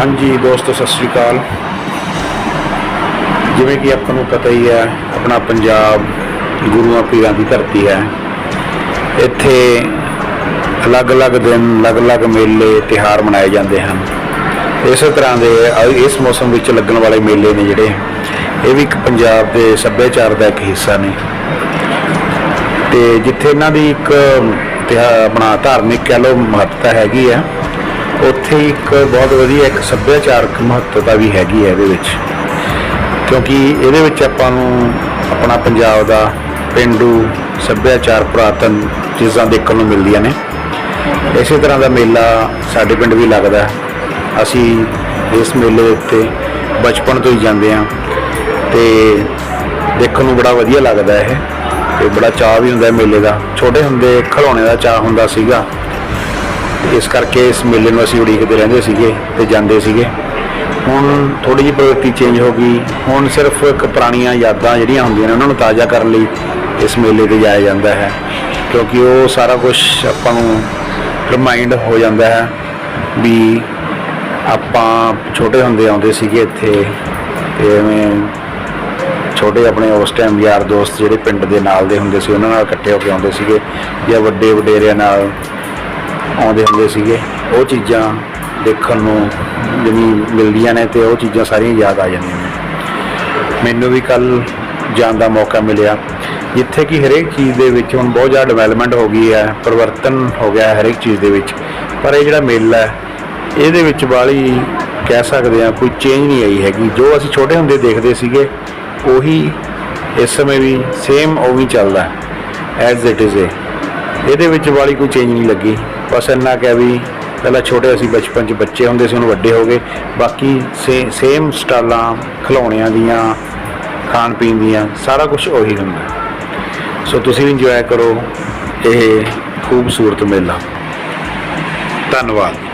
ਹਾਂਜੀ, ਦੋਸਤੋ, ਸਤਿ ਸ਼੍ਰੀ ਅਕਾਲ। ਜਿਵੇਂ ਕਿ ਆਪਾਂ ਨੂੰ ਪਤਾ ਹੀ ਹੈ, ਆਪਣਾ ਪੰਜਾਬ ਗੁਰੂਆਂ ਪੀਰਾਂ ਦੀ ਧਰਤੀ ਹੈ। ਇੱਥੇ ਅਲੱਗ-ਅਲੱਗ ਦਿਨ, ਅਲੱਗ-ਅਲੱਗ ਮੇਲੇ ਤਿਹਾਰ ਮਨਾਏ ਜਾਂਦੇ ਹਨ। ਇਸੇ ਤਰ੍ਹਾਂ ਦੇ ਇਸ ਮੌਸਮ ਵਿੱਚ ਲੱਗਣ ਵਾਲੇ ਮੇਲੇ ਨੇ ਜਿਹੜੇ, ਇਹ ਵੀ ਇੱਕ ਪੰਜਾਬ ਦੇ ਸੱਭਿਆਚਾਰ ਦਾ ਇੱਕ ਹਿੱਸਾ ਨੇ। ਤੇ ਜਿੱਥੇ ਇਹਨਾਂ ਦੀ ਇੱਕ ਤਿਹਾ- ਆਪਣਾ ਧਾਰਮਿਕ ਕਹਿ ਲਓ ਮਹੱਤਤਾ ਹੈਗੀ ਆ ਉੱਥੇ ਇੱਕ ਬਹੁਤ ਵਧੀਆ ਇੱਕ ਸੱਭਿਆਚਾਰਕ ਮਹੱਤਤਾ ਵੀ ਹੈਗੀ ਹੈ ਇਹਦੇ ਵਿੱਚ। ਕਿਉਂਕਿ ਇਹਦੇ ਵਿੱਚ ਆਪਾਂ ਨੂੰ ਆਪਣਾ ਪੰਜਾਬ ਦਾ ਪਿੰਡੂ ਸੱਭਿਆਚਾਰ ਪੁਰਾਤਨ ਚੀਜ਼ਾਂ ਦੇਖਣ ਨੂੰ ਮਿਲਦੀਆਂ ਨੇ। ਇਸੇ ਤਰ੍ਹਾਂ ਦਾ ਮੇਲਾ ਸਾਡੇ ਪਿੰਡ ਵੀ ਲੱਗਦਾ। ਅਸੀਂ ਇਸ ਮੇਲੇ ਦੇ ਉੱਤੇ ਬਚਪਨ ਤੋਂ ਹੀ ਜਾਂਦੇ ਹਾਂ ਤੇ ਦੇਖਣ ਨੂੰ ਬੜਾ ਵਧੀਆ ਲੱਗਦਾ ਇਹ। ਤੇ ਬੜਾ ਚਾਅ ਵੀ ਹੁੰਦਾ ਮੇਲੇ ਦਾ। ਛੋਟੇ ਹੁੰਦੇ ਖਿਡੌਣੇ ਦਾ ਚਾਅ ਹੁੰਦਾ ਸੀਗਾ। ਇਸ ਕਰਕੇ ਇਸ ਮੇਲੇ ਨੂੰ ਅਸੀਂ ਉਡੀਕਦੇ ਰਹਿੰਦੇ ਸੀਗੇ ਤੇ ਜਾਂਦੇ ਸੀਗੇ। ਹੁਣ ਥੋੜੀ ਜਿਹੀ ਪ੍ਰਵਿਰਤੀ ਚੇਂਜ ਹੋ ਗਈ। ਹੁਣ ਸਿਰਫ ਇੱਕ ਪੁਰਾਣੀਆਂ ਯਾਦਾਂ ਜਿਹੜੀਆਂ ਹੁੰਦੀਆਂ ਨੇ, ਉਹਨਾਂ ਨੂੰ ਤਾਜ਼ਾ ਕਰਨ ਲਈ ਇਸ ਮੇਲੇ ਤੇ ਜਾਇਆ ਜਾਂਦਾ ਹੈ। ਕਿਉਂਕਿ ਉਹ ਸਾਰਾ ਕੁਝ ਆਪਾਂ ਨੂੰ ਰਿਮਾਈਂਡ ਹੋ ਜਾਂਦਾ ਹੈ ਵੀ ਆਪਾਂ ਛੋਟੇ ਹੁੰਦੇ ਆਉਂਦੇ ਸੀਗੇ ਇੱਥੇ ਤੇ ਐਵੇਂ ਛੋਟੇ ਆਪਣੇ ਉਸ ਟਾਈਮ ਯਾਰ ਦੋਸਤ ਜਿਹੜੇ ਪਿੰਡ ਦੇ ਨਾਲ ਦੇ ਹੁੰਦੇ ਸੀ, ਉਹਨਾਂ ਨਾਲ ਇਕੱਠੇ ਹੋ ਕੇ ਆਉਂਦੇ ਸੀਗੇ ਜਾਂ ਵੱਡੇ ਵਡੇਰਿਆਂ ਨਾਲ ਆਉਂਦੇ ਹੁੰਦੇ ਸੀਗੇ। ਉਹ ਚੀਜ਼ਾਂ ਦੇਖਣ ਨੂੰ ਜਿਵੇਂ ਮਿਲਦੀਆਂ ਨੇ ਤੇ ਉਹ ਚੀਜ਼ਾਂ ਸਾਰੀਆਂ ਯਾਦ ਆ ਜਾਂਦੀਆਂ ਨੇ। ਮੈਨੂੰ ਵੀ ਕੱਲ ਜਾਣ ਦਾ ਮੌਕਾ ਮਿਲਿਆ। ਜਿੱਥੇ ਕਿ ਹਰੇਕ ਚੀਜ਼ ਦੇ ਵਿੱਚ ਹੁਣ ਬਹੁਤ ਜ਼ਿਆਦਾ ਡਿਵੈਲਪਮੈਂਟ ਹੋ ਗਈ ਹੈ, ਪਰਿਵਰਤਨ ਹੋ ਗਿਆ ਹਰੇਕ ਚੀਜ਼ ਦੇ ਵਿੱਚ। ਪਰ ਇਹ ਜਿਹੜਾ ਮੇਲਾ ਹੈ, ਇਹਦੇ ਵਿੱਚ ਵਾਲੀ ਕਹਿ ਸਕਦੇ ਆ ਕੋਈ ਚੇਂਜ ਨਹੀਂ ਆਈ ਹੈਗੀ। ਜੋ ਅਸੀਂ ਛੋਟੇ ਹੁੰਦੇ ਦੇਖਦੇ ਸੀਗੇ, ਉਹੀ ਇਸ ਸਮੇਂ ਵੀ ਸੇਮ ਉਵੇਂ ਚੱਲਦਾ ਐਜ਼ ਇਟ ਇਜ਼ ਇਹਦੇ ਵਿੱਚ ਵਾਲੀ ਕੋਈ ਚੇਂਜ ਨਹੀਂ ਲੱਗੀ। ਬਸ ਇੰਨਾ ਕਿ ਵੀ ਪਹਿਲਾਂ ਛੋਟੇ ਅਸੀਂ ਬਚਪਨ 'ਚ ਬੱਚੇ ਹੁੰਦੇ ਸੀ, ਹੁਣ ਵੱਡੇ ਹੋ ਗਏ। ਬਾਕੀ ਸੇਮ ਸਟਾਲਾਂ ਖਿਡੌਣਿਆਂ ਦੀਆਂ, ਖਾਣ ਪੀਣ ਦੀਆਂ, ਸਾਰਾ ਕੁਝ ਉਹੀ ਹੁੰਦਾ। ਸੋ ਤੁਸੀਂ ਵੀ ਇੰਜੋਏ ਕਰੋ ਇਹ ਖੂਬਸੂਰਤ ਮੇਲਾ। ਧੰਨਵਾਦ।